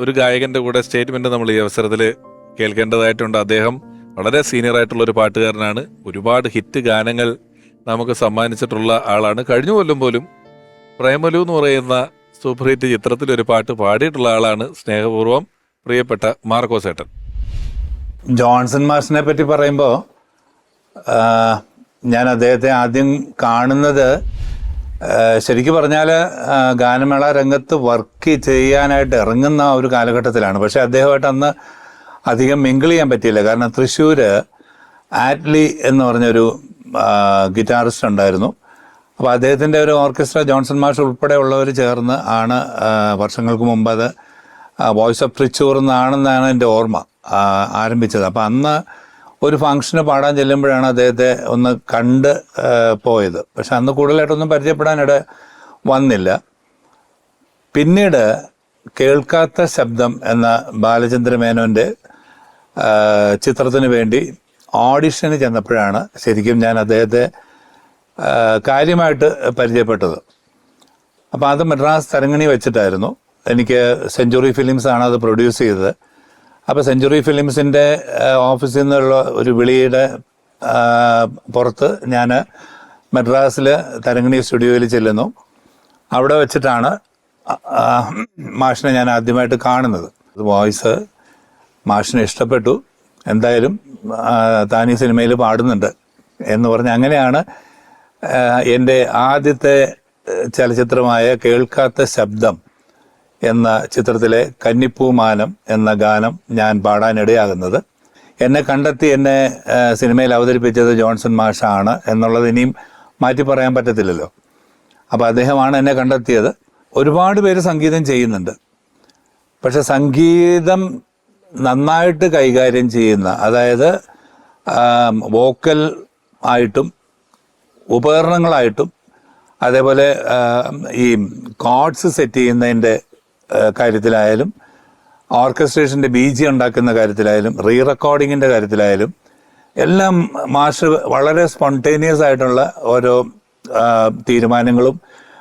ഒരു ഗായകന്റെ കൂടെ സ്റ്റേറ്റ്മെന്റ് നമ്മൾ ഈ അവസരത്തിൽ കേൾക്കേണ്ടതായിട്ടുണ്ട്. അദ്ദേഹം വളരെ സീനിയർ ആയിട്ടുള്ള ഒരു പാട്ടുകാരനാണ്. ഒരുപാട് ഹിറ്റ് ഗാനങ്ങൾ നമുക്ക് സമ്മാനിച്ചിട്ടുള്ള ആളാണ്. കഴിഞ്ഞ കൊല്ലം പോലും പ്രേമലു എന്ന് പറയുന്ന സൂപ്പർ ഹിറ്റ് ചിത്രത്തിൽ ഒരു പാട്ട് പാടിയിട്ടുള്ള ആളാണ് സ്നേഹപൂർവം പ്രിയപ്പെട്ട മാർക്കോസ് ഏട്ടൻ ജോൺസൺ മാഷിനെ പറ്റി പറയുമ്പോൾ ഞാൻ അദ്ദേഹത്തെ ആദ്യം കാണുന്നത് ശരിക്കും പറഞ്ഞാൽ ഗാനമേള രംഗത്ത് വർക്ക് ചെയ്യാനായിട്ട് ഇറങ്ങുന്ന ഒരു കാലഘട്ടത്തിലാണ്. പക്ഷേ അദ്ദേഹമായിട്ട് അന്ന് അധികം മിങ്കിൾ ചെയ്യാൻ പറ്റിയില്ല. കാരണം തൃശ്ശൂർ ആറ്റ്ലി എന്ന് പറഞ്ഞൊരു ഗിറ്റാറിസ്റ്റ് ഉണ്ടായിരുന്നു. അപ്പോൾ അദ്ദേഹത്തിന്റെ ഒരു ഓർക്കസ്ട്ര ജോൺസൺ മാഷ് ഉൾപ്പെടെ ഉള്ളവർ ചേർന്ന് ആണ് വർഷങ്ങൾക്ക് മുമ്പ് അത് വോയിസ് ഓഫ് തൃശ്ശൂർ എന്നാണെന്നാണ് എന്റെ ഓർമ്മ ആരംഭിച്ചത്. അപ്പോൾ അന്ന് ഒരു ഫംഗ്ഷന് പാടാൻ ചെല്ലുമ്പോഴാണ് അദ്ദേഹത്തെ ഒന്ന് കണ്ട് പോയത്. പക്ഷെ അന്ന് കൂടുതലായിട്ടൊന്നും പരിചയപ്പെടാനിട വന്നില്ല. പിന്നീട് കേൾക്കാത്ത ശബ്ദം എന്ന ബാലചന്ദ്ര മേനോന്റെ ചിത്രത്തിന് വേണ്ടി ഓഡിഷന് ചെന്നപ്പോഴാണ് ശരിക്കും ഞാൻ അദ്ദേഹത്തെ കാര്യമായിട്ട് പരിചയപ്പെട്ടത്. അപ്പോൾ അത് മദ്രാസ് തരങ്ങണി വെച്ചിട്ടായിരുന്നു. എനിക്ക് സെഞ്ചുറി ഫിലിംസ് ആണ് അത് പ്രൊഡ്യൂസ് ചെയ്തത്. അപ്പോൾ സെഞ്ചുറി ഫിലിംസിന്റെ ഓഫീസിൽ നിന്നുള്ള ഒരു വിളിയുടെ പുറത്ത് ഞാൻ മദ്രാസിൽ തരങ്ങണി സ്റ്റുഡിയോയിൽ ചെല്ലുന്നു. അവിടെ വെച്ചിട്ടാണ് മാഷിനെ ഞാൻ ആദ്യമായിട്ട് കാണുന്നത്. വോയിസ് മാഷിനെ ഇഷ്ടപ്പെട്ടു. എന്തായാലും താൻ ഈ സിനിമയിൽ പാടുന്നുണ്ട് എന്ന് പറഞ്ഞ് അങ്ങനെയാണ് എന്റെ ആദ്യത്തെ ചലച്ചിത്രമായ കേൾക്കാത്ത ശബ്ദം എന്ന ചിത്രത്തിലെ കന്നിപ്പൂമാനം എന്ന ഗാനം ഞാൻ പാടാനിടയാകുന്നത്. എന്നെ കണ്ടെത്തി എന്നെ സിനിമയിൽ അവതരിപ്പിച്ചത് ജോൺസൺ മാഷാണ് എന്നുള്ളത് ഇനിയും മാറ്റി പറയാൻ പറ്റത്തില്ലല്ലോ. അപ്പോൾ അദ്ദേഹമാണ് എന്നെ കണ്ടെത്തിയത്. ഒരുപാട് പേര് സംഗീതം ചെയ്യുന്നുണ്ട്. പക്ഷെ സംഗീതം നന്നായിട്ട് കൈകാര്യം ചെയ്യുന്ന അതായത് വോക്കൽ ആയിട്ടും ഉപകരണങ്ങളായിട്ടും അതേപോലെ ഈ കോഡ്സ് സെറ്റ് ചെയ്യുന്നതിന്റെ കാര്യത്തിലായാലും ഓർക്കസ്ട്രേഷന്റെ ബി ജി ഉണ്ടാക്കുന്ന കാര്യത്തിലായാലും റീ റെക്കോർഡിങ്ങിന്റെ കാര്യത്തിലായാലും എല്ലാം മാഷ് വളരെ സ്പോണ്ടേനിയസ് ആയിട്ടുള്ള ഓരോ തീരുമാനങ്ങളും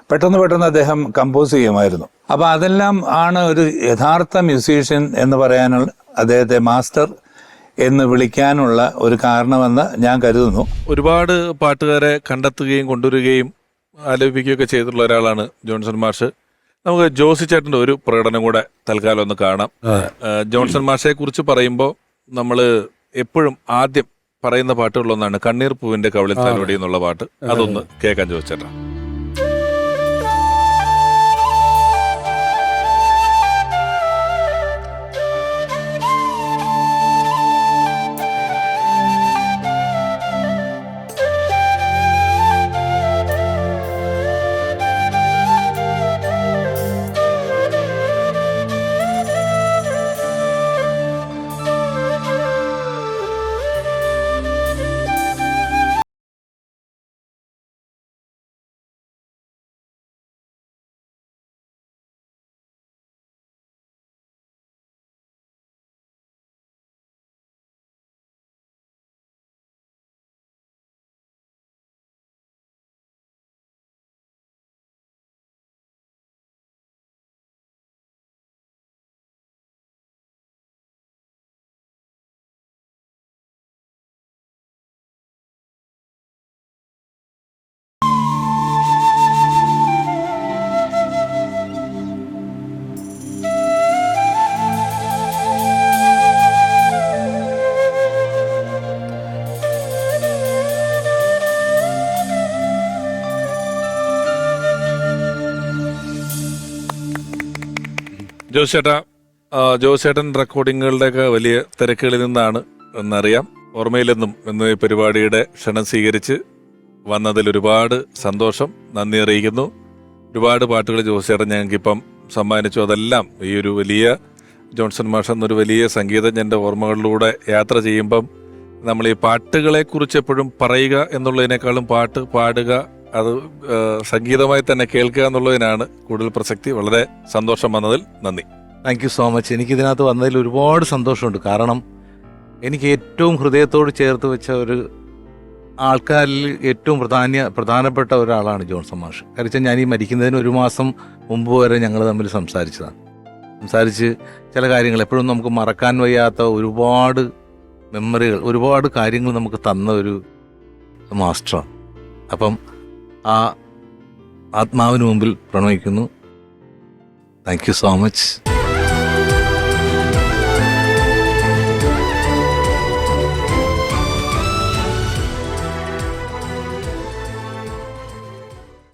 പെട്ടെന്ന് പെട്ടെന്ന് അദ്ദേഹം കമ്പോസ് ചെയ്യുമായിരുന്നു. അപ്പോൾ അതെല്ലാം ആണ് ഒരു യഥാർത്ഥ മ്യൂസീഷ്യൻ എന്ന് പറയാനുള്ള അദ്ദേഹത്തെ മാസ്റ്റർ എന്ന് വിളിക്കാനുള്ള ഒരു കാരണമെന്ന് ഞാൻ കരുതുന്നു. ഒരുപാട് പാട്ടുകാരെ കണ്ടെത്തുകയും കൊണ്ടുവരികയും ആലോചിക്കുകയൊക്കെ ചെയ്തിട്ടുള്ള ഒരാളാണ് ജോൺസൺ മാഷ്. നമുക്ക് ജോസി ചേട്ടന്റെ ഒരു പ്രകടനം കൂടെ തൽക്കാലം ഒന്ന് കാണാം. ജോൺസൺ മാഷയെ കുറിച്ച് പറയുമ്പോൾ നമ്മൾ എപ്പോഴും ആദ്യം പറയുന്ന പാട്ടുകളൊന്നാണ് കണ്ണീർ പൂവിന്റെ കവളിൽ തലോടി എന്നുള്ള പാട്ട്. അതൊന്ന് കേൾക്കാൻ ചോദിച്ചേട്ടാ ജോസ് ജോസേട്ടൻ റെക്കോർഡിങ്ങുകളുടെയൊക്കെ വലിയ തിരക്കുകളിൽ നിന്നാണ് എന്നറിയാം. ഓർമ്മയിലെന്നും എന്ന ഈ പരിപാടിയുടെ ക്ഷണം സ്വീകരിച്ച് വന്നതിൽ ഒരുപാട് സന്തോഷം നന്ദി അറിയിക്കുന്നു. ഒരുപാട് പാട്ടുകൾ ജോസേട്ടൻ ഞങ്ങൾക്ക് ഇപ്പം സമ്മാനിച്ചു. അതെല്ലാം ഈ ഒരു വലിയ ജോൺസൺ മാഷ് എന്നൊരു വലിയ സംഗീതജ്ഞന്റെ ഓർമ്മകളിലൂടെ യാത്ര ചെയ്യുമ്പം നമ്മൾ ഈ പാട്ടുകളെക്കുറിച്ച് എപ്പോഴും പറയുക എന്നുള്ളതിനേക്കാളും പാട്ട് പാടുക അത് സംഗീതമായി തന്നെ കേൾക്കുക എന്നുള്ളതിനാണ് കൂടുതൽ പ്രസക്തി. വളരെ സന്തോഷം വന്നതിൽ നന്ദി. താങ്ക് യു സോ മച്ച് എനിക്ക് ഇതിനകത്ത് വന്നതിൽ ഒരുപാട് സന്തോഷമുണ്ട്. കാരണം എനിക്ക് ഏറ്റവും ഹൃദയത്തോട് ചേർത്ത് വെച്ച ഒരു ആൾക്കാരിൽ ഏറ്റവും പ്രധാന പ്രധാനപ്പെട്ട ഒരാളാണ് ജോൺസൺ മാഷ് കാരണം ഞാൻ ഈ മരിക്കുന്നതിന് ഒരു മാസം മുമ്പ് വരെ ഞങ്ങൾ തമ്മിൽ സംസാരിച്ചതാണ്. സംസാരിച്ച് ചില കാര്യങ്ങൾ എപ്പോഴും നമുക്ക് മറക്കാൻ വയ്യാത്ത ഒരുപാട് മെമ്മറികൾ ഒരുപാട് കാര്യങ്ങൾ നമുക്ക് തന്ന ഒരു മാസ്റ്ററാണ്. അപ്പം ആ ആത്മാവിന് മുമ്പിൽ പ്രണയിക്കുന്നു താങ്ക് യു സോ മച്ച്